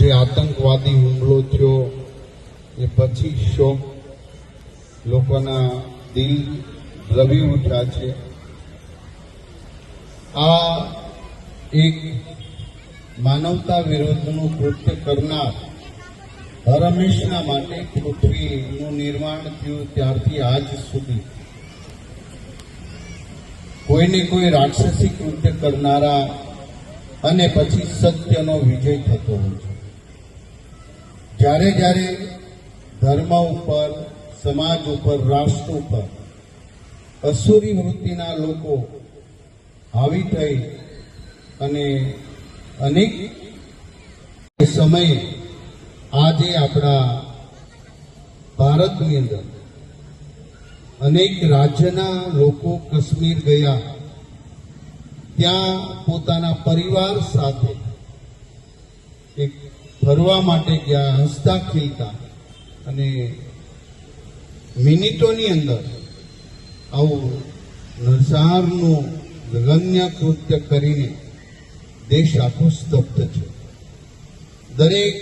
જે આતંકવાદી હુમલો થયો એ પછી શોક લોકોના દિલ રવી ઉઠ્યા છે. આ એક માનવતા વિરોધનું કૃત્ય કરનાર હરમેશના માટે પૃથ્વીનું નિર્માણ થયું ત્યારથી આજ સુધી. કોઈને કોઈ રાક્ષસી કૃત્ય કરનારા અને પછી સત્યનો વિજય થતો હોય છે. જ્યારે જ્યારે ધર્મ ઉપર, સમાજ ઉપર, રાષ્ટ્ર ઉપર અસુરી વૃત્તિના લોકો હાવી થઈ અને અનેક સમયે આજે આપણા ભારતની અંદર અનેક રાજ્યના લોકો કાશ્મીર ગયા. ત્યાં પોતાના પરિવાર સાથે ફરવા માટે ગયા, હસતા ખીલતા. અને મિનિટોની અંદર આવું નરસંહારનું ગગન્ય કૃત્ય કરીને દેશ આખો સ્તબ્ધ છે દરેક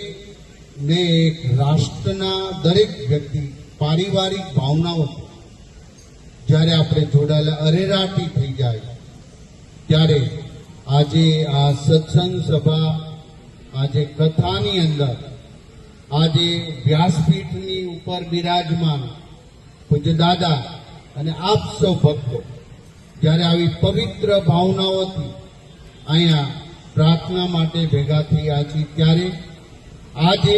ને એક રાષ્ટ્રના દરેક વ્યક્તિ પારિવારિક ભાવનાઓ જ્યારે આપણે જોડાયેલા અરેરાટી થઈ જાય, ત્યારે આજે આ સત્સંગ સભા આજે કથાની અંદર, આજે વ્યાસપીઠની ઉપર બિરાજમાન પૂજ્ય દાદા અને આપ સૌ ભક્તો, જ્યારે આવી પવિત્ર ભાવનાઓથી અહીંયા પ્રાર્થના માટે ભેગા થયા છીએ, ત્યારે આજે